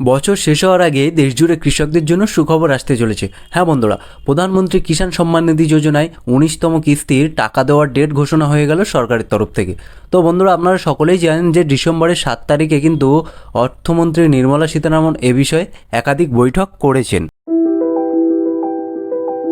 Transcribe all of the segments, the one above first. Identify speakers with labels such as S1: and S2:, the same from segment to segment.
S1: বছর শেষ হওয়ার আগে দেশজুড়ে কৃষকদের জন্য সুখবর আসতে চলেছে। হ্যাঁ বন্ধুরা, প্রধানমন্ত্রী কিষাণ সম্মান নিধি যোজনায় উনিশতম কিস্তির টাকা দেওয়ার ডেট ঘোষণা হয়ে গেল সরকারের তরফ থেকে। তো বন্ধুরা, আপনারা সকলেই জানেন যে ডিসেম্বরের সাত তারিখে কিন্তু অর্থমন্ত্রী নির্মলা সীতারামন এ বিষয়ে একাধিক বৈঠক করেছেন।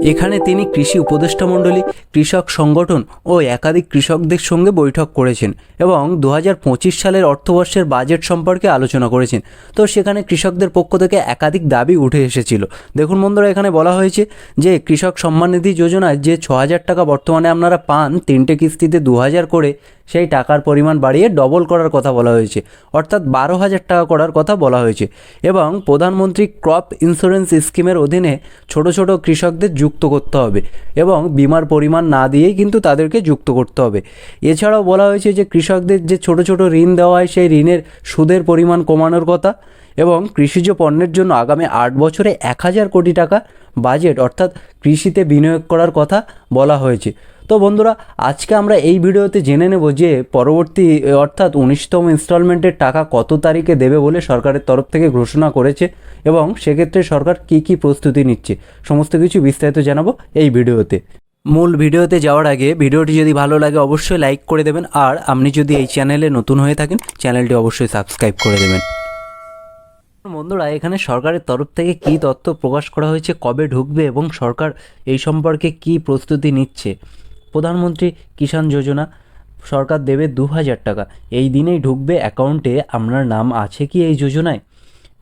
S1: এখানে তিনি কৃষি উপদেষ্টা মণ্ডলী, কৃষক সংগঠন ও একাধিক কৃষকদের সঙ্গে বৈঠক করেছেন এবং দু হাজার পঁচিশ সালের অর্থবর্ষের বাজেট সম্পর্কে আলোচনা করেছেন। তো সেখানে কৃষকদের পক্ষ থেকে একাধিক দাবি উঠে এসেছিল। দেখুন বন্ধুরা, এখানে বলা হয়েছে যে কৃষক সম্মান নিধি যোজনায় যে ছ হাজার টাকা বর্তমানে আপনারা পান তিনটে কিস্তিতে দু হাজার করে, সেই টাকার পরিমাণ বাড়িয়ে ডবল করার কথা বলা হয়েছে। অর্থাৎ বারো হাজার টাকা করার কথা বলা হয়েছে। এবং প্রধানমন্ত্রী ক্রপ ইন্স্যুরেন্স স্কিমের অধীনে ছোট ছোট কৃষকদের যুক্ত করতে হবে এবং বিমার পরিমাণ না দিয়েই কিন্তু তাদেরকে যুক্ত করতে হবে। এছাড়াও বলা হয়েছে যে কৃষকদের যে ছোট ছোট ঋণ দেওয়া হয়, সেই ঋণের সুদের পরিমাণ কমানোর কথা। এবং কৃষিজ পণ্যের জন্য আগামী আট বছরে এক হাজার কোটি টাকা বাজেট, অর্থাৎ কৃষিতে বিনিয়োগ করার কথা বলা হয়েছে। তো বন্ধুরা, আজকে আমরা এই ভিডিওতে জেনে নেব যে পরবর্তী, অর্থাৎ উনিশতম ইনস্টলমেন্টের টাকা কত তারিখে দেবে বলে সরকারের তরফ থেকে ঘোষণা করেছে এবং সেক্ষেত্রে সরকার কী কী প্রস্তুতি নিচ্ছে, সমস্ত কিছু বিস্তারিত জানাব এই ভিডিওতে। মূল ভিডিওতে যাওয়ার আগে ভিডিওটি যদি ভালো লাগে অবশ্যই লাইক করে দেবেন, আর আপনি যদি এই চ্যানেলে নতুন হয়ে থাকেন, চ্যানেলটি অবশ্যই সাবস্ক্রাইব করে দেবেন। বন্ধুরা, এখানে সরকারের তরফ থেকে কী তথ্য প্রকাশ করা হয়েছে, কবে ঢুকবে এবং সরকার এই সম্পর্কে কী প্রস্তুতি নিচ্ছে? প্রধানমন্ত্রী কিষাণ যোজনা, সরকার দেবে দু হাজার টাকা। এই দিনেই ঢুকবে অ্যাকাউন্টে, আপনার নাম আছে কি এই যোজনায়?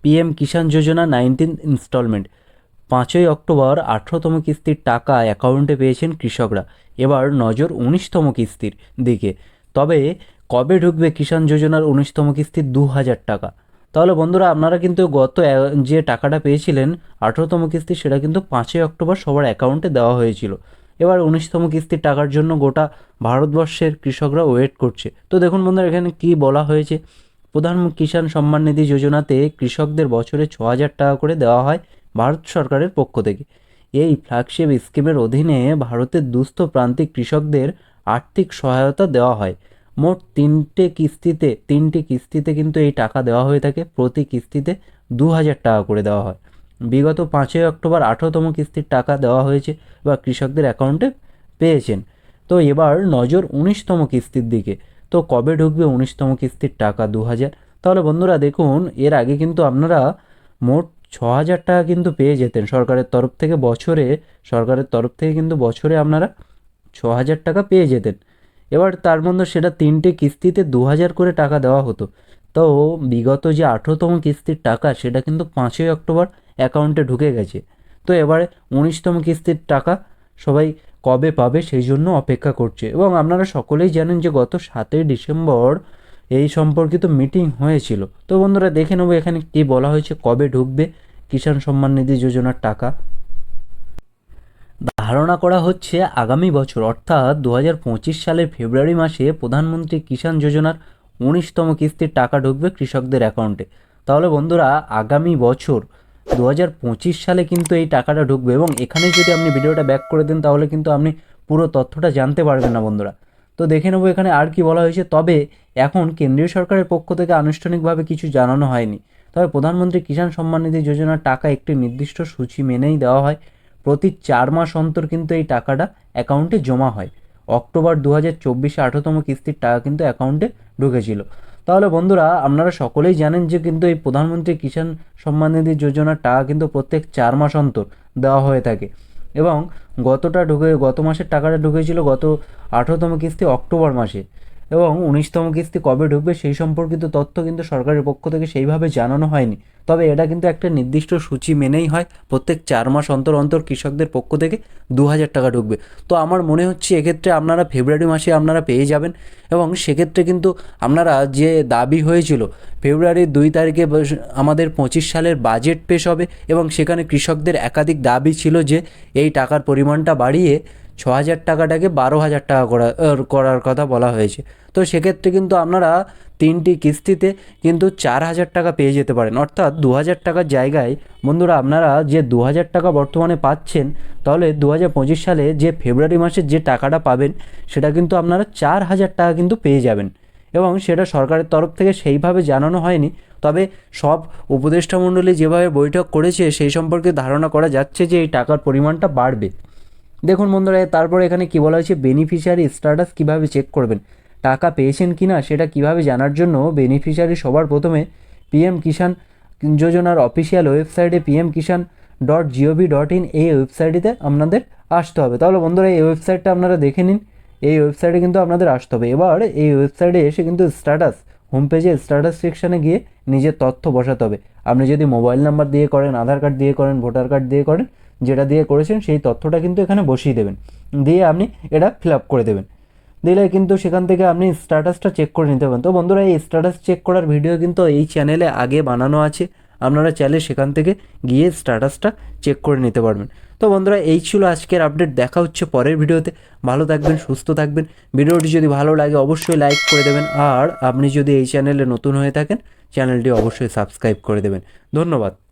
S1: পিএম কিষাণ যোজনা নাইনটিন ইনস্টলমেন্ট। পাঁচই অক্টোবর আঠেরোতম কিস্তির টাকা অ্যাকাউন্টে পেয়েছেন কৃষকরা। এবার নজর উনিশতম কিস্তির দিকে। তবে কবে ঢুকবে কিষাণ যোজনার উনিশতম কিস্তির দু হাজার টাকা। তাহলে বন্ধুরা, আপনারা কিন্তু গত যে টাকাটা পেয়েছিলেন, আঠেরোতম কিস্তি, সেটা কিন্তু পাঁচই অক্টোবর সবার অ্যাকাউন্টে দেওয়া হয়েছিল। এবার উনিশতম কিস্তির টাকার জন্য গোটা ভারতবর্ষের কৃষকরা ওয়েট করছে। তো দেখুন বন্ধুরা, এখানে কি বলা হয়েছে? প্রধান কিষাণ সম্মান নিধি যোজনাতে কৃষকদের বছরে ছ হাজার টাকা করে দেওয়া হয় ভারত সরকারের পক্ষ থেকে। এই ফ্ল্যাগশিপ স্কিমের অধীনে ভারতের দুস্থ প্রান্তিক কৃষকদের আর্থিক সহায়তা দেওয়া হয়। মোট তিনটে কিস্তিতে, তিনটি কিস্তিতে কিন্তু এই টাকা দেওয়া হয়ে থাকে। প্রতি কিস্তিতে দু হাজার টাকা করে দেওয়া হয়। বিগত পাঁচই অক্টোবর আঠেরোতম কিস্তির টাকা দেওয়া হয়েছে বা কৃষকদের অ্যাকাউন্টে পেয়েছেন। তো এবার নজর উনিশতম কিস্তির দিকে। তো কবে ঢুকবে উনিশতম কিস্তির টাকা দু হাজার তাহলে বন্ধুরা দেখুন, এর আগে কিন্তু আপনারা মোট ছ হাজার টাকা কিন্তু পেয়ে যেতেন। সরকারের তরফ থেকে বছরে, সরকারের তরফ থেকে কিন্তু বছরে আপনারা ছ হাজার টাকা পেয়ে যেতেন। এবার তার মধ্যে সেটা তিনটে কিস্তিতে দু হাজার করে টাকা দেওয়া হতো। তো বিগত যে আঠেরোতম কিস্তির টাকা, সেটা কিন্তু পাঁচই অক্টোবর অ্যাকাউন্টে ঢুকে গেছে। তো এবারে উনিশতম কিস্তির টাকা সবাই কবে পাবে সেই জন্য অপেক্ষা করছে। এবং আপনারা সকলেই জানেন যে গত সাতই ডিসেম্বর এই সম্পর্কিত মিটিং হয়েছিল। তো বন্ধুরা, দেখে নেব এখানে কী বলা হয়েছে, কবে ঢুকবে কিষাণ সম্মান নিধি যোজনার টাকা। ধারণা করা হচ্ছে আগামী বছর, অর্থাৎ দু হাজার পঁচিশ সালের ফেব্রুয়ারি মাসে প্রধানমন্ত্রী কিষাণ যোজনার উনিশতম কিস্তির টাকা ঢুকবে কৃষকদের অ্যাকাউন্টে। তাহলে বন্ধুরা, আগামী বছর দু হাজার পঁচিশ সালে কিন্তু এই টাকাটা ঢুকবে এবং এখানে যদি আপনি ভিডিওটা ব্যাক করে দেন, তাহলে কিন্তু আপনি পুরো তথ্যটা জানতে পারবেন না বন্ধুরা। তো দেখে নেব এখানে আর কি বলা হয়েছে। তবে এখন কেন্দ্রীয় সরকারের পক্ষ থেকে আনুষ্ঠানিকভাবে কিছু জানানো হয়নি। তবে প্রধানমন্ত্রী কিষাণ সম্মান নিধি যোজনার টাকা একটি নির্দিষ্ট সূচি মেনেই দেওয়া হয়। প্রতি চার মাস অন্তর কিন্তু এই টাকাটা অ্যাকাউন্টে জমা হয়। অক্টোবর দু হাজার চব্বিশে আঠেরোতম কিস্তির টাকা কিন্তু অ্যাকাউন্টে ঢুকেছিল। তাহলে বন্ধুরা, আপনারা সকলেই জানেন যে কিন্তু এই প্রধানমন্ত্রী কিষাণ সম্মান নিধি যোজনার টাকা কিন্তু প্রত্যেক চার মাস অন্তর দেওয়া হয়ে থাকে। এবং গতটা ঢুকে, গত মাসের টাকাটা ঢুকেছিল গত আঠেরোতম কিস্তি অক্টোবর মাসে। এবং উনিশতম কিস্তি কবে ঢুকবে সেই সম্পর্কিত তথ্য কিন্তু সরকারের পক্ষ থেকে সেইভাবে জানানো হয়নি। তবে এটা কিন্তু একটা নির্দিষ্ট সূচি মেনেই হয়। প্রত্যেক চার মাস অন্তর অন্তর কৃষকদের পক্ষ থেকে দু হাজার টাকা ঢুকবে। তো আমার মনে হচ্ছে এক্ষেত্রে আপনারা ফেব্রুয়ারি মাসে আপনারা পেয়ে যাবেন এবং সেক্ষেত্রে কিন্তু আপনারা যে দাবি হয়েছিল, ফেব্রুয়ারির দুই তারিখে আমাদের পঁচিশ সালের বাজেট পেশ হবে এবং সেখানে কৃষকদের একাধিক দাবি ছিল যে এই টাকার পরিমাণটা বাড়িয়ে ছ হাজার টাকাটাকে বারো হাজার টাকা করা করার কথা বলা হয়েছে। তো সেক্ষেত্রে কিন্তু আপনারা তিনটি কিস্তিতে কিন্তু চার হাজার টাকা পেয়ে যেতে পারেন। অর্থাৎ দু হাজার টাকার জায়গায় বন্ধুরা আপনারা যে দু হাজার টাকা বর্তমানে পাচ্ছেন, তাহলে দু হাজার পঁচিশ সালে যে ফেব্রুয়ারি মাসের যে টাকাটা পাবেন, সেটা কিন্তু আপনারা চার হাজার টাকা কিন্তু পেয়ে যাবেন। এবং সেটা সরকারের তরফ থেকে সেইভাবে জানানো হয়নি। তবে সব উপদেষ্টা মণ্ডলী যেভাবে বৈঠক করেছে, সেই সম্পর্কে ধারণা করা যাচ্ছে যে এই টাকার পরিমাণটা বাড়বে। দেখুন বন্ধুরা, তারপরে এখানে কি বলা হয়েছে? বেনিফিশিয়ারি স্ট্যাটাস কীভাবে চেক করবেন? টাকা পেয়েছেন কি না সেটা কীভাবে জানার জন্য বেনিফিশিয়ারি সবার প্রথমে পিএম কিষাণ যোজনার অফিসিয়াল ওয়েবসাইটে PM Kisan dot G O V dot in এই ওয়েবসাইটটিতে আপনাদের আসতে হবে। তাহলে বন্ধুরা, এই ওয়েবসাইটটা আপনারা দেখে নিন। এই ওয়েবসাইটে কিন্তু আপনাদের আসতে হবে। এবার এই ওয়েবসাইটে এসে কিন্তু স্ট্যাটাস হোম পেজে স্ট্যাটাস সেকশানে গিয়ে নিজের তথ্য বসাতে হবে। আপনি যদি মোবাইল নাম্বার দিয়ে করেন আধার কার্ড দিয়ে করেন ভোটার কার্ড দিয়ে করেন যেটা দিয়ে করেছেন, সেই তথ্যটা কিন্তু এখানে বসিয়ে দেবেন। দিয়ে আপনি এটা ফিল আপ করে দেবেন। দিলে কিন্তু সেখান থেকে আপনি স্ট্যাটাসটা চেক করে নিতে পারেন। তো বন্ধুরা, এই স্ট্যাটাস চেক করার ভিডিও কিন্তু এই চ্যানেলে আগে বানানো আছে। আপনারা চাইলে সেখান থেকে গিয়ে স্ট্যাটাসটা চেক করে নিতে পারবেন। তো বন্ধুরা, এই ছিল আজকের আপডেট দেখা হচ্ছে পরের ভিডিওতে ভালো থাকবেন, সুস্থ থাকবেন। ভিডিওটি যদি ভালো লাগে, অবশ্যই লাইক করে দেবেন। আর আপনি যদি এই চ্যানেলে নতুন হয়ে থাকেন চ্যানেলটি অবশ্যই সাবস্ক্রাইব করে দেবেন। ধন্যবাদ।